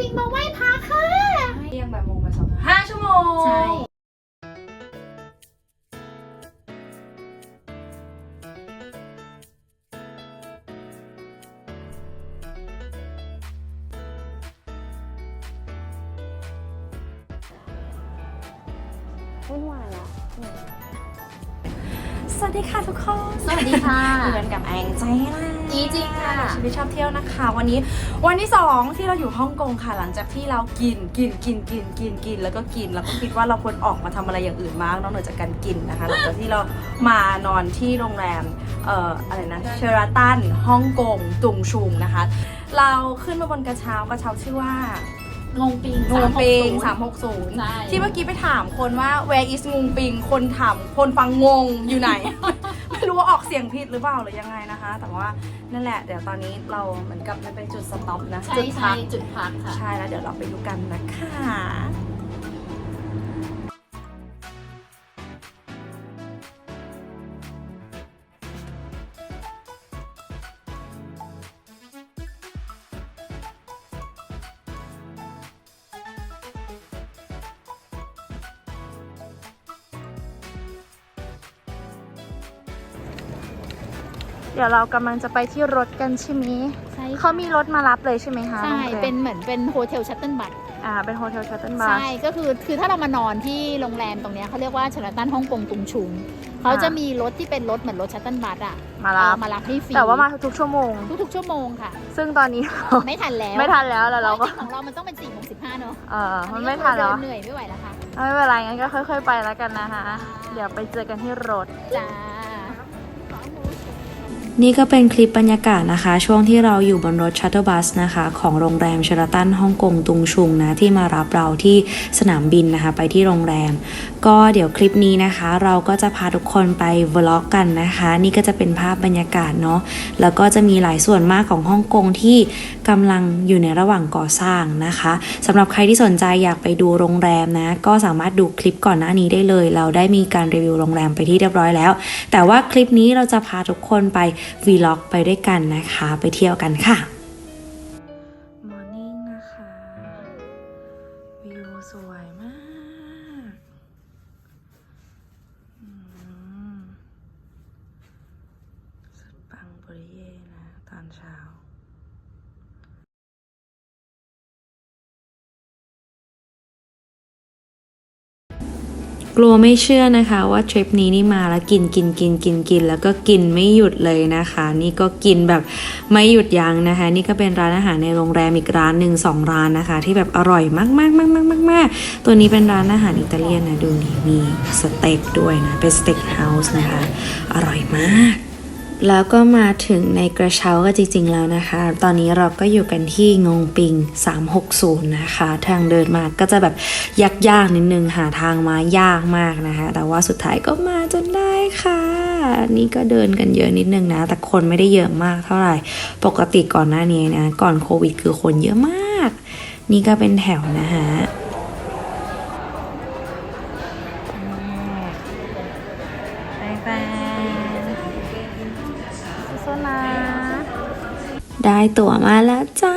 ปิงมาไหว้พระค่ะเที่ยงแบบโมงมาสองห้าชั่วโมง ใช่ สวัสดีค่ะทุกคนสวัสดีค่ะเหมือนกับแองเจล่าอีจริงค่ะชีวิตชอบเที่ยวนะคะ วันนี้วันที่สองที่เราอยู่ฮ่องกงค่ะ หลังจากที่เรากินกินกินกินกินกินแล้วก็กินแล้วก็คิดว่าเราควรออกมาทำอะไรอย่างอื่นมากนอกเหนือจากการกินนะคะหลังจากที่เรามานอนที่โรงแรมเอ่ออะไรนะเชอราตันฮ่องกงตุงชุงนะคะ เราขึ้นมาบนกระเช้ากระเช้าชื่อว่า งงปิงงูปิง360 360ใช่ที่เมื่อกี้ไปถามคนว่า where is งูปิง คนถามคนฟังงงอยู่ไหน ไม่รู้ว่าออกเสียงผิดหรือเปล่าหรือยังไงนะคะ แต่ว่านั่นแหละ เดี๋ยวตอนนี้เราเหมือนกับมันเป็นจุดสต็อปนะ ใช่จุดใช่พัก จุดพักค่ะ ใช่แล้วเดี๋ยวเราไปดูกันนะคะ เดี๋ยวเรากำลังจะไปที่รถกันใช่ไหมใช่ค่ะเขามีรถมารับเลยใช่ไหมคะใช่โรงแรมเป็นเหมือนเป็นโฮเทลชัตเติลบัตอ่า เป็นโฮเทลชัตเติลบัสใช่ ก็คือ คือถ้าเรามานอนที่โรงแรมตรงเนี้ยเขาเรียกว่าชลตันฮ่องกงตุงชุงเขาจะมีรถที่เป็นรถเหมือนรถชัตเติลบัสอะ มารับเอมารับให้ฟรี แต่ว่ามาทุกๆชั่วโมง ทุกๆชั่วโมงค่ะ ซึ่งตอนนี้เราไม่ทันแล้ว ไม่ทันแล้วแล้วเราก็พะจงๆของเรา มันต้องเป็น4ี่โมงสิบห้าเนอะเออมันอัไม่ทันแล้วก็คือเดิเหนื่อยไม่ไหวแล้วค่ะ ไม่เป็นไรงั้นก็ค่อย ๆ ไปแล้วกันนะคะ เดี๋ยวไปเจอกันที่รถจ้า นี่ก็เป็นคลิปบรรยากาศนะคะ ช่วงที่เราอยู่บนรถชัตเตอร์บัสนะคะ ของโรงแรมเชราตันฮ่องกงตุงชุงนะ ที่มารับเราที่สนามบินนะคะ ไปที่โรงแรม ก็เดี๋ยวคลิปนี้นะคะ เราก็จะพาทุกคนไปวล็อกกันนะคะ นี่ก็จะเป็นภาพบรรยากาศเนาะแล้วก็จะมีหลายส่วนมากของฮ่องกงที่กำลังอยู่ในระหว่างก่อสร้างนะคะสำหรับใครที่สนใจอยากไปดูโรงแรมนะ ก็สามารถดูคลิปก่อนหน้านี้ได้เลย เราได้มีการรีวิวโรงแรมไปที่เรียบร้อยแล้ว แต่ว่าคลิปนี้เราจะพาทุกคนไปวีล็อกไปด้วยกันนะคะ ไปเที่ยวกันค่ะมอร์นิ่งนะคะวิวสวยมากสุดปังบริเย่นะ ตอนเช้า ลัวไม่เชื่อนะคะว่าทริปนี้นี่มาแล้วกินกินกินกินกินแล้วก็กินไม่หยุดเลยนะคะ นี่ก็กินแบบไม่หยุดยั้งนะคะ นี่ก็เป็นร้านอาหารในโรงแรมอีกร้านหนึ่งสองร้านนะคะ ที่แบบอร่อยมากมากมากมากมากมากตัวนี้เป็นร้านอาหารอิตาเลียนนะดูนี่มีสเต็กด้วยนะเป็นสเต็กเฮาส์นะคะ อร่อยมาก แล้วก็มาถึงในกระเช้าก็จริง ๆ แล้วนะคะ ตอนนี้เราก็อยู่กันที่งงปิง 360 นะคะ ทางเดินมาก็จะแบบยากๆนิดนึงหาทางมายากมากนะคะ แต่ว่าสุดท้ายก็มาจนได้ค่ะ นี่ก็เดินกันเยอะนิดนึงนะ แต่คนไม่ได้เยอะมากเท่าไหร่ ปกติก่อนหน้านี้นะ ก่อนโควิดคือคนเยอะมาก นี่ก็เป็นแถวนะคะ ได้ตั๋วมาแล้วจ้า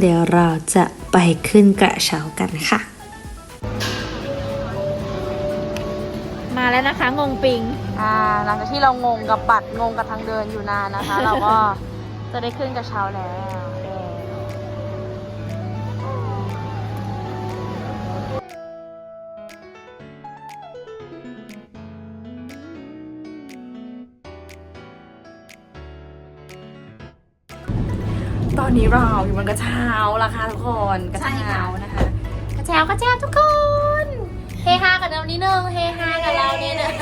เดี๋ยวเราจะไปขึ้นกระเช้ากันค่ะ มาแล้วนะคะ งงปิง อ่าหลังจากที่เรางงกับบัตรงงกับทางเดินอยู่นานนะคะ เราก็จะได้ขึ้นกระเช้าแล้ว เย้ตอนนี้เราอยู่บนกระเช้าราคาทุกคนกระใช่เช้าค่ะนะคะ กระเช้ากระเช้าทุกคน เฮฮากับเรานิดนึงเฮฮากับเรานิดนึง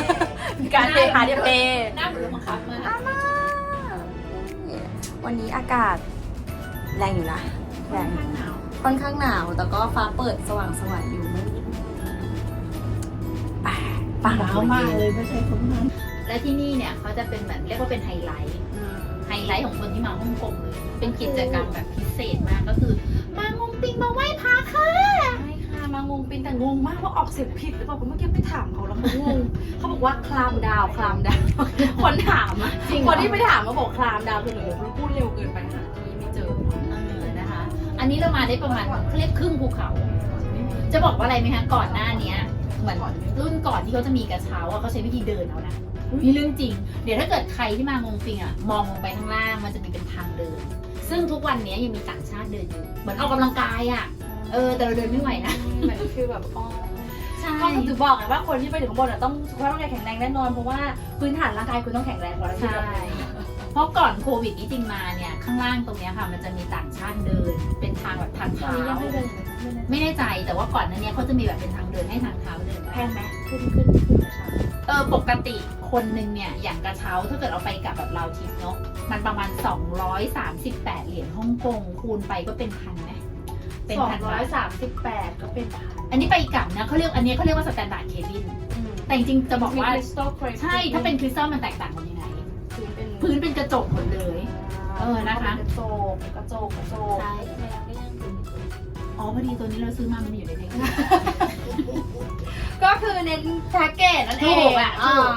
การเฮฮาเดียวเพหน้าเหมือนบังคับมากอามาวันนี้อากาศแรงอยู่นะแรงค่อนข้างหนาวแต่ก็ฟ้าเปิดสว่างสวยอยู่ไปปังว้าวมากเลยไม่ใช่คนนั้นและที่นี่เนี่ยเขาจะเป็นเหมือนเรียกว่าเป็นไฮไลท์ไฮไลท์ของคนที่มาฮ่องกงเลย เป็นกิจกรรมแบบพิเศษมากก็คือ มางงปิงมาไหว้พระค่ะ ใช่ค่ะมางงปินแต่งงมากว่าออกเสียงผิดหรือเปล่าเพราะเมื่อกี้ไปถามเขาแล้วเขางงเขาบอกว่าคลามดาวคลามดาวคนถามอะจริงเหรอ คนที่ไปถามมาบอกคลามดาวคือเหมือนเราพูดเร็วเกินไปหาที่ไม่เจอเออนะคะ อันนี้นี้เรามาได้ประมาณเขาเรียกครึ่งภูเขา จะบอกว่าอะไรไหมคะก่อนหน้าเนี้ย เหมือนรุ่นก่อนที่เขาจะมีกระเช้าอะเขาใช้วิธีเดินเอานะ นี่เรื่องจริง เดี๋ยวถ้าเกิดใครที่มางงปิงอะมองลงไปข้างล่างมันจะมีเป็นทางเดิน ซึ่งทุกวันนี้ยังมีต่างชาติเดินอยู่เหมือนออกกำลังกายอะเออแต่เราเดินไม่ไหวนะเหมือนคือแบบอ๋อใช่ก็ถึงบอกไงว่าคนที่ไปถึงข้างบนอะต้องสุขภาพร่างกายแข็งแรงแน่นอนเพราะว่าพื้นฐานร่างกายคุณต้องแข็งแรงกว่าแล้วที่ใช่แบบเพราะก่อนโควิดนี้จริงมาเนี่ยข้างล่างตรงเนี้ยค่ะ มันจะมีต่างชาติเดิน เป็นทางแบบทางตอนเท้านี้ยังไม่เดินเลยไม่แน่ไม่แน่ใจแต่ว่าก่อนหนั้นเนี่ยเขาจะมีแบบเป็นทางเดินให้ทางเท้าเดินแพได้งไหมขึ้นขึ้นขึ้นกระ เช้าเออปกติคนหนึ่งเนี่ยอย่างกระเช้าถ้าเกิดเอาไปกับแบบเราทิปเนาะมันประมาณ 238 เหรียญฮ่องกงคูณไปก็เป็นพันไหมเป็นสองพันร้บาอยทสามสิบแปดก็เป็นพันอันนี้ไปกลับนะเขาเรียกอันนี้เขาเรียกว่าสแตนดาร์ดเคบิน แต่จริงๆจะบอกว่าคริสตัลเครใช่ถ้าเป็นคริสตัลมันแตกต่างกันยังไง พื้นเป็นพื้นเป็นกระจกหมดเลย เออนะคะ กระจกกระจกกระจกใช่อ๋อพอดีตัวนี้เราซื้อมามันอยู่ในแพ็ กเกจก็คือเน้นแพ็กเกจนั่นเอถูงกอะอ่าถูก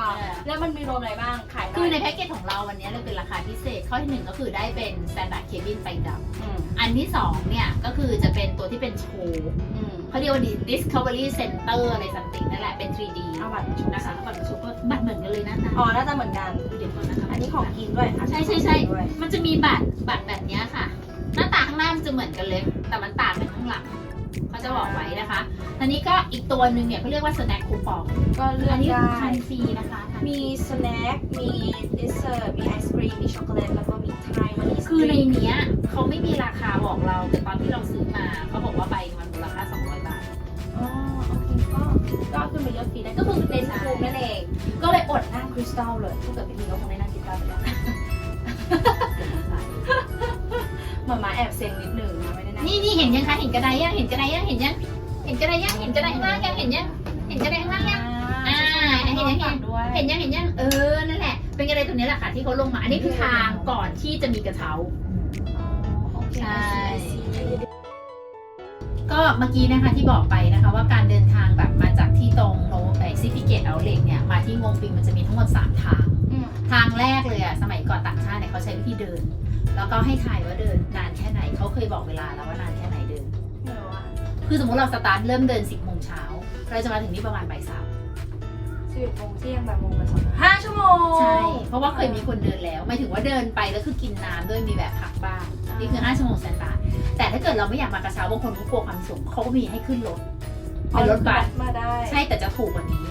แล้วมันมีรวมอะไรบ้างขายคือในแพ็กเกจของเราวันนี้เราเป็นราคาพิเศษข้อที่หนึ่งก็คือได้เป็น standard cabin ไปดอืมำอันที่สองเนี่ยก็คือจะเป็นตัวที่เป็นโชว์อืมเขาเรียกว่า discovery center อะไรสัมติงนั่นแหละเป็น 3D เอาบัตรมาชมนะคะบัตรประชาชนก็บัตรเหมือนกันเลยนะอ๋อน่าจะเหมือนกันเดี๋ยวก่อนนะคะอันนี้ของกินด้วยใช่ใช่ใช่ด้วยมันจะมีบัตรบัตรแบบเนี้ยค่ะ หน้าตาข้างหน้ามันจะเหมือนกันเลย แต่มันต่างกันข้างหลัง เขาจะบอกไว้นะคะอันนี้ก็อีกตัวหนึ่งเนี่ยเขาเรียกว่า snack coupon ก็เลืออักนนี้ได้ ทานฟรีนะคะทานฟรีมีสแน็ค มีดิเซอร์มีไอศครีม มีช็อกโกแลต แล้วก็มีไทยมันมีสคือในตรีทเนี้ยเขาไม่มีราคาบอกเรา แต่ตอนที่เราซื้อมาเขาบอกว่าใบมันมูลค่า200 บาท อ๋อโอเค ก็ก็ขึ้นไปเลือกฟรีได้ก็คือเดนคูมนั่นเอง ก็เลยอดนั่งคริสตัลเลยถ้าเกิดไม่มีก็คงได้นั่งคริสตัลไปแล้วหมามาแอบเซ็งนิดหนึ่งนะไม่ได้ นั่งนี่นี่เห็นยังคะเห็นกระไดยังเห็นกระไดยังเห็นยังเห็นกระไดยังเห็นกระไดข้างล่างยังเห็นยังเห็นกระไดข้างล่างยังอ่าเห็นยังเห็นด้วยเห็นยังเห็นยังเออนั่นแหละ เป็นกระไดตรงนี้แหละค่ะที่เขาลงมาอันนี้คือทางก่อนที่จะมีกระเช้าโอเคใช่ I see, I see ก็เมื่อกี้นะคะที่บอกไปนะคะว่าการเดินทางแบบมาจากที่ตรงโนไอซิฟิเกตเอาเล็กเนี่ยมาที่งงปิงมันจะมีทั้งหมด 3 ทางอืมทางแรกเลยอะสมัยก่อนต่างชาติเนี่ยเขาใช้วิธีเดิน แล้วก็ให้ทายว่าเดินนานแค่ไหนเขาเคยบอกเวลาแล้วว่านานแค่ไหนเดินไม่รู้อะคือสมมติเราสตาร์ทเริ่มเดิน10โมงเช้าเราจะมาถึงนี่ประมาณบ่ายสามสิบเอ็ดโมงเที่ยงบ่ายโมงบ่ายสองห้าชั่วโมงใช่ เพราะว่าเคยมีคนเดินแล้วหมายถึงว่าเดินไปแล้วคือกินน้ำด้วยมีแบบพักบ้างนี่คือ5ชั่วโมงสแตนดาร์ดแต่ถ้าเกิดเราไม่อยากมากระเช้าบางคนเขากลัวความสูงเขาก็มีให้ขึ้นรถเป็นรถบัสมาได้ ใช่แต่จะถูกกว่านี้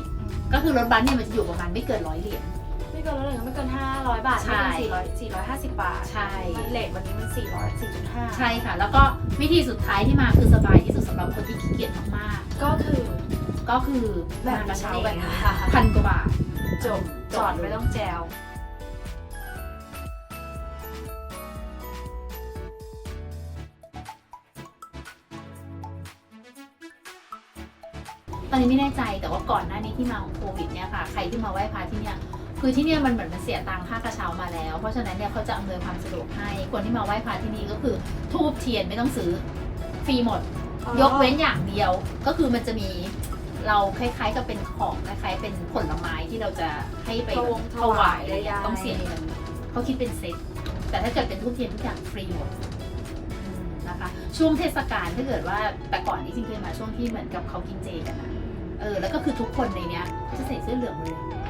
ก็คือรถบัสเนี่ยมันจะอยู่ประมาณไม่เกินร้อยเหรียญไม่ เกินแล้วเลยไม่เกินห้าร้อยบาทใช่ ไม่เกินสี่ร้อยสี่ร้อยห้าสิบบาทใช่เลทวันนี้มันสี่ร้อยสี่จุดห้าใช่ค่ะ แล้วก็วิธีสุดท้ายที่มาคือสบายที่สุดสำหรับคนที่ขี้เกียจมากก็คือๆ ก็คือแบบมากระเช้าแบบนี้นี้ค่ะพันกว่าบาท จบจอดไม่ต้องแจวตอนนี้ไม่แน่ใจแต่ว่าก่อนหน้านี้ที่มาของโควิดเนี่ยค่ะ ใครที่มาไหว้พระที่เนี่ย คือที่เนี่ยมันเหมือนมันเสียตังค่ากระเช้ามาแล้ว เพราะฉะนั้นเนี่ยเขาจะอำนวยความสะดวกให้ คนที่มาไหว้พระที่นี่ก็คือทูบเทียนไม่ต้องซื้อฟรีหมดยกเว้นอย่างเดียวก็คือมันจะมีเราคล้ายๆกับเป็นของคล้ายๆเป็นผลไม้ที่เราจะให้ไปถวงถวายอะไรอย่างเงี้ยถวายต้องเสียเงินเขาคิดเป็นเซ็ตแต่ถ้าเกิดเป็นทุกเทียนทุกอย่างฟรีหมดอืมนะคะ ช่วงเทศกาลถ้าเกิดว่าแต่ก่อนนี้จริงๆเคยมาช่วงที่เหมือนกับเขากินเจกันนะเออแล้วก็คือทุกคนในเนี้ยเขาจะใส่เสื้อเหลืองหมดเลยอืม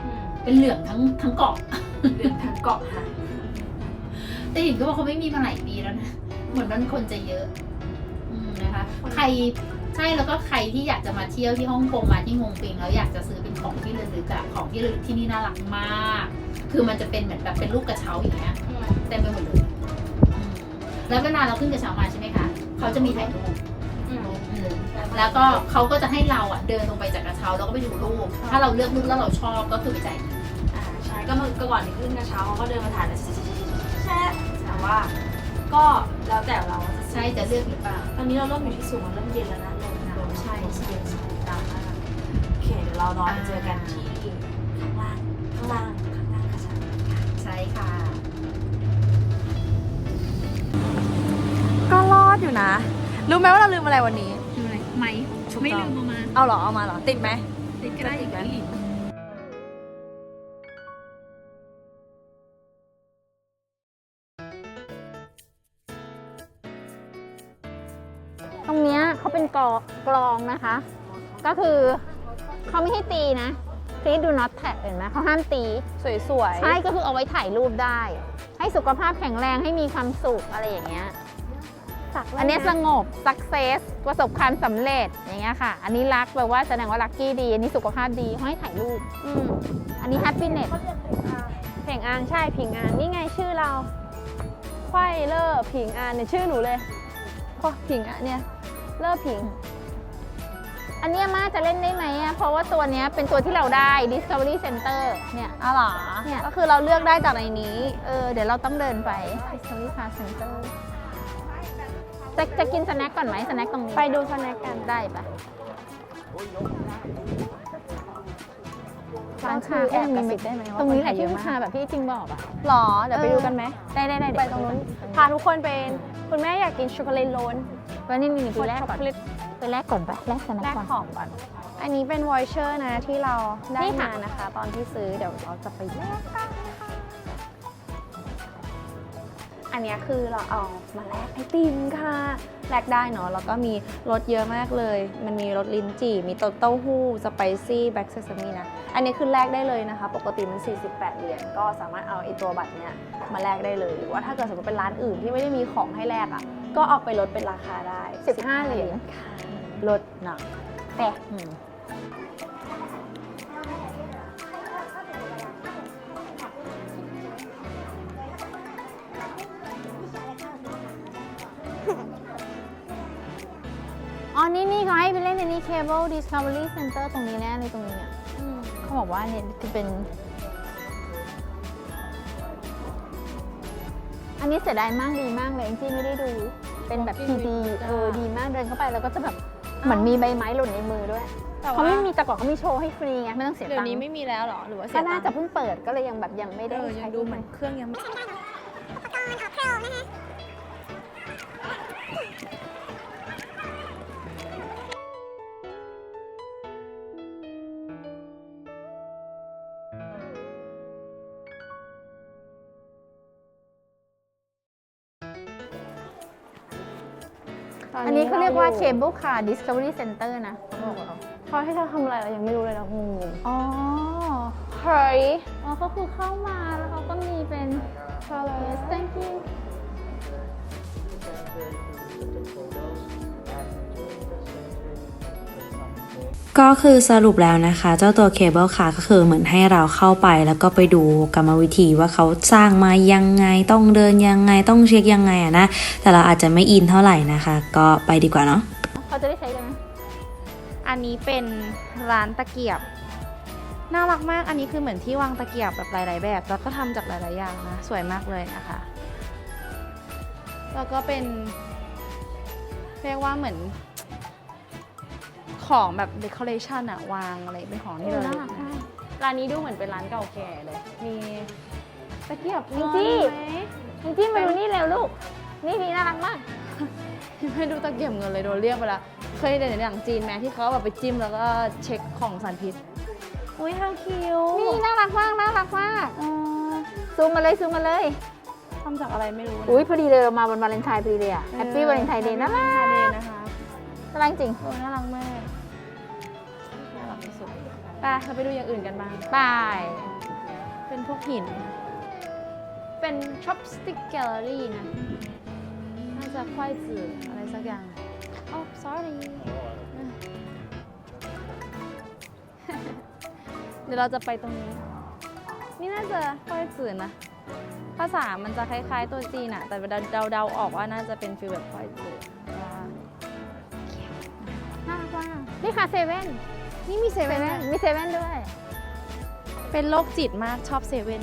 เป็นเหลืองทั้งทั้งเกาะเรื่องทางเกาะค่ะ แต่เห็นก็ว่าเขาไม่มีมาหลายปีแล้วนะ เหมือนมันคนจะเยอะอืมนะคะ ใครใช่แล้วก็ใครที่อยากจะมาเที่ยวที่ฮ่องกงมาที่งงปิงแล้วอยากจะซื้อเป็นของที่ระลึกอะของที่ระลึกที่นี่น่ารักมาก คือมันจะเป็นเหมือนแบบเป็นลูกกระเช้าอย่างเงี้ยเต็มไปหมดเลยอืมแล้วเวลาเราขึ้นกระเช้ามาใช่ไหมคะเขาจะมีถ่ายรูปอืมอืมแล้วก็เขาก็จะให้เราอะเดินลงไปจากกระเช้าแล้วก็ไปดูรูป ถ้าเราเลือกรูปแล้วเราชอบก็คือไปจ่ายเงิน อ่าใช่ก็มันก็ก่อนที่ขึ้นกระเช้าเขาก็เดินมาถ่ายแล้วแช่แต่ว่า ก็แล้วแต่เราจะใช่จะเลือกหรือเปล่า ตอนนี้เราเริ่มอยู่ที่สูงมันเริ่มเย็นแล้วนะลมหนาวใช่ใช่ใช่ตามนั้นโอเคเดี๋ยวเรานอนไปเจอกันที่ข้างล่างข้างล่างข้างล่างกระเช้าใช่ค่ะ ก็รอดอยู่นะ รู้ไหมว่าเราลืมอะไรวันนี้ ดูอะไรไหมถูกต้องไม่ลืมเอามา เอาเหรอเอามาเหรอติดไหม ติดก็ได้อีกแล้ว กลองกลองนะคะ ก็คือเขาไม่ให้ตีนะ please do not tap เห็นไหมเขาห้ามตี สวยใช่ก็คือเอาไว้ถ่ายรูปได้ ให้สุขภาพแข็งแรงให้มีความสุขอะไรอย่างเงี้ยๆสักอันเนี้ยสงบ success ประสบความสำเร็จอย่างเงี้ยค่ะ อันนี้รักแปลว่าแสดงว่าลัคกี้ดี อันนี้สุขภาพดีเขาให้ถ่ายรูป อืมอันนี้ happiness เพ่งอานใช่ผิงอานนี่ไงชื่อเราควายเล่อผิงอานเนี่ยชื่อหนูเลยควายผิงอานเนี่ย เล่อผิง อันเนี้ยมาจะเล่นได้ไหมอะเพราะว่าตัวเนี้ยเป็นตัวที่เราได้ Discovery Center เนี่ยอ๋อเหรอเนี่ยก็คือเราเลือกได้จากในนี้ เออ เดี๋ยวเราต้องเดินไป Discovery Park Center จะจะกินสแน็คก่อนไหมสแน็คตรงนี้ ไปดูสแน็คกันได้ปะร้านคืชาอแอแอบบกกระระซิซิบบได้ไหมว่าตรงนี้แหละคที่เยลูอะกมค้าแบบที่จริงบอกอะหรอ เดี๋ยวไปดูกันไหม ได้ได้ได้ไปตรงนู้น พาทุกคนไป คุณแม่อยากกินช็อกโกแลตโล้น ไปนี่นี่ไปแรกก่อนช็อกโกแลตไปแรกก่อนไปแรกสแน็คแลกก่อน ของก่อน อันนี้เป็นวอยเชอร์นะที่เราได้นี่ค่ะ มานะคะ ตอนที่ซื้อเดี๋ยวเราจะไปแลกกันค่ะอันเนี้ยคือเราเอามาแลกไอติมค่ะ แลกได้เนาะแล้วก็มีรสเยอะมากเลย มันมีรสลิ้นจี่ มีเต้าหู้ สไปซี่ แบ็กเซซามินะ อันนี้คือแลกได้เลยนะคะ ปกติมัน 48 เหรียญก็สามารถเอาไอตัวบัตรเนี้ยมาแลกได้เลย หรือว่าถ้าเกิดสมมติเป็นร้านอื่นที่ไม่ได้มีของให้แลกอะ ก็เอาไปลดเป็นราคาได้ 15 เหรียญค่ะลดหนักแต่อ๋อนี่นี่เขาให้ไปเล่นในนี้ Cable Discovery Center ตรงนี้แน่เลยตรงนี้อะเขาบอกว่าเนี่ยคือเป็น อันนี้เสียดายมากดีมากเลยจริงๆไม่ได้ดู เป็นแบบพีดีเออดีมากเดินเข้าไปแล้วก็จะแบบเหมือนมีใบไม้หล่นในมือด้วยแต่เขาว่าไม่มีแต่ก่อนเขามีโชว์ให้ฟรีไงไม่ต้องเสียเดี๋ยตัวงนี้ค์ไม่มีแล้วเหรอหรือว่าเสีก็ยน่าตัจะงค์เพิ่งเปิดก็เลยยังแบบยังไม่ได้เออยังใช้ดูเหมือนเครื่องยังไม่อัน นี้เขาเรียกว่า Cable Car Discovery Center นะเขาบอกเราเขาให้เราทำอะไรเรายังไม่รู้เลยเรางงอ๋อๆเฮ้ยอ๋อเขาคือเข้ามาแล้วเขาก็มีเป็น Yes thank you ก็คือสรุปแล้วนะคะ เจ้าตัวเคเบิลคาร์ก็คือเหมือนให้เราเข้าไป แล้วก็ไปดูกรรมวิธีว่าเขาสร้างมายังไงต้องเดินยังไงต้องเช็คยังไงอะนะแต่เราอาจจะไม่อินเท่าไหร่นะคะ ก็ไปดีกว่าเนาะเขาจะได้ใช้กันไหมอันนี้เป็นร้านตะเกียบ น่ารักมากอันนี้คือเหมือนที่วางตะเกียบแบบหลาย ๆ แบบ แล้วก็ทำจากหลาย ๆ อย่างนะสวยมากเลยนะคะแล้วก็เป็นเรียกว่าเหมือน ของแบบ decoration อะวางอะไรเป็นของที่เออเราน่ารักมากร้านนี้ดูเหมือนเป็นร้านเก่าแก่เลย มีตะเกียบจริงๆเงินไหมจริงๆมาดูนี่เร็วลูก นี่นี่น่ารักมากให้ดูตะเกียบเงินเลยโดนเรียกไปละเคยเห็นในหนังจีนไหมที่เขาแบบไปจิ้มแล้วก็เช็คของสารพิษ อุ้ย how cute นี่น่ารักมากน่ารักมากเออซูมมาเลยซูมมาเลย ทำจากอะไรไม่รู้นะ อุ้ยพอดีเลยเรามาวันวาเลนไทน์พอดีเลยอะแฮปปี้วาเลนไทน์เดย์น่ารักวาเล นไทน์เดย์นะคะน่ารักจริงโอ้น่ารักมากน่ารักที่สุดไปเราไปดูอย่างอื่นกันบ้างบายเป็นพวกหิน เป็น chopstick gallery นะ น่าจะควายจืออะไรสักอย่างโอ้ sorry เดี๋ยวเราจะไปตรงนี้ นี่น่าจะควายจือนะ ภาษามันจะคล้ายๆตัวจีนอะแต่เดาเดาๆออกว่าน่าจะเป็นฟีลแบบควายจือ นี่ค่ะเซเว่นนี่มีเซเซเว่นเว่นมีเซเว่นด้วย เป็นโรคจิตมากชอบเซเว่น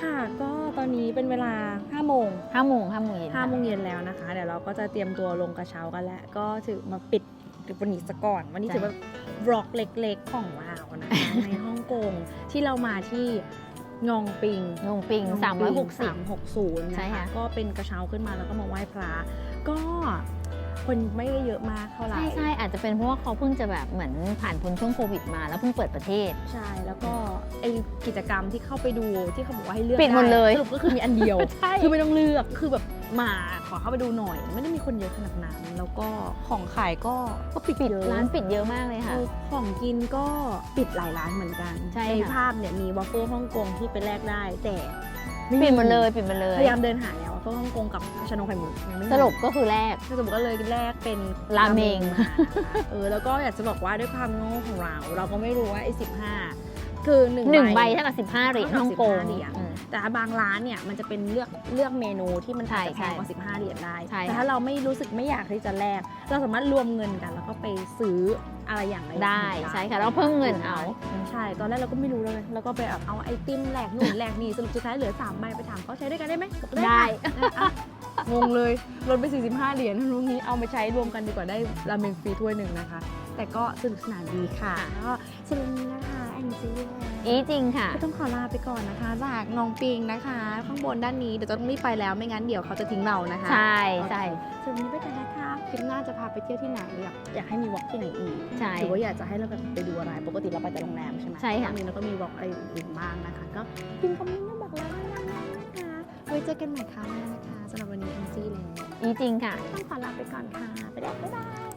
ค่ะ ก็ตอนนี้เป็นเวลา5โมงห้าโมงห้าโมงเย็น5โมงเย็นแล้วนะคะ เดี๋ยวเราก็จะเตรียมตัวลงกระเช้ากันแล้ว ก็ถือมาปิดวันนี้ซะก่อน วันนี้ถือว่าบล็อกเล็กๆของเรานะคะ ในฮ่องกงที่เรามาที่งองปิงงงปิงงองปิง360 360 ใช่นะคะค่ะ ก็เป็นกระเช้าขึ้นมาแล้วก็มาไหว้พระก็ คนไม่ได้เยอะมากเท่าไหร่ใช่ใช่อาจจะเป็นเพราะว่าเขาเพิ่งจะแบบเหมือนผ่านพ้นช่วงโควิดมาแล้วเพิ่งเปิดประเทศ ใช่แล้วก็ไอกิจกรรมที่เข้าไปดูที่เขาบอกว่าให้เลือกปิดหมดเลยไสรุปก็คือมีอันเดียว ใช่คือไม่ต้องเลือกคือแบบมาขอเข้าไปดูหน่อย ไม่ได้มีคนเยอะขนาดนั้นแล้วก็ของขายก็ก็ปิดปิดเยอะร้านปิดเยอะมากเลยค่ะ เออของกินก็ปิดหลายร้านเหมือนกันใช่ค่ะ ภาพเนี่ยมีวอฟเฟิลฮ่องกงที่ไปแลกได้แต่ไปิดหมดเลยปิดหมดเลย พยายามเดินหาแล้ว วอฟเฟิลฮ่องกงกับชานมไข่มุกยังไม่มีสรุปก็คือแรก สรุปก็เลยแลกเป็นราเมงมานะคะเออแล้วก็อยากจะบอกว่าด้วยความโง่ของเรา เราก็ไม่รู้ว่าไอ้สิบห้าคือหนึ่งหนึ่งใบเท่ากับสิบห้าเหรียญฮ่องกง15เหรียญอืมแต่บางร้านเนี่ยมันจะเป็นเลือกเลือกเมนูที่มันใช่อาจจะแพงกว่าใช่15 เหรียญได้ใช่แต่ค่ะถ้าเราไม่รู้สึกไม่อยากที่จะแลกเราสามารถรวมเงินกัน แล้วก็ไปซื้อ อะไรอย่างไรได้อย่างหนึ่งใช่ค่ะเราเพิ่มเงินเอาใช่ ตอนแรกเราก็ไม่รู้เลยแล้วก็ไปแบบเอาไอติมแหลกนู่นแหลกนี่สรุปสุดท้ายเหลือ3ใบไปถามเขาใช้ด้วยกันได้ไหมบอกได้ค่ะอะงงเลยลดไป 45 เหรียญรู้งี้เอามาใช้รวมกันดีกว่าได้ราเมงฟรีถ้วยหนึ่งนะคะ แต่ก็สนุกสนานดีค่ะแล้วก็สรุปนี้นะคะ ริงอีจริงค่ะต้องขอลาไปก่อนนะคะ จากน้องปิงนะคะ ข้างบนด้านนี้เดี๋ยวจะต้องรีบไปแล้วไม่งั้นเดี๋ยวเขาจะทิ้งเรานะคะ ใช่ใช่ส่วนนี้ไปกันนะคะคลิปหน้าจะพาไปเที่ยวที่ไหนอยากอยากให้มีวอล์กที่ไหนอีกใช่หรือว่าอยากจะให้เราไปดูอะไร ปกติเราไปแต่โรงแรมใช่ไหมใช่ค่ะนี้เราก็มีวอล์กอะไรอื่นบ้างนะคะ ก็พิมพ์คอมเมนต์มาบอกเราได้นะคะไว้เจอกันใหม่คราวหน้านะคะสำหรับวันนี้แอนซี่แล้วอีจริงค่ะ ต้องขอลาไปก่อนค่ะ ไปแล้วบ๊ายบาย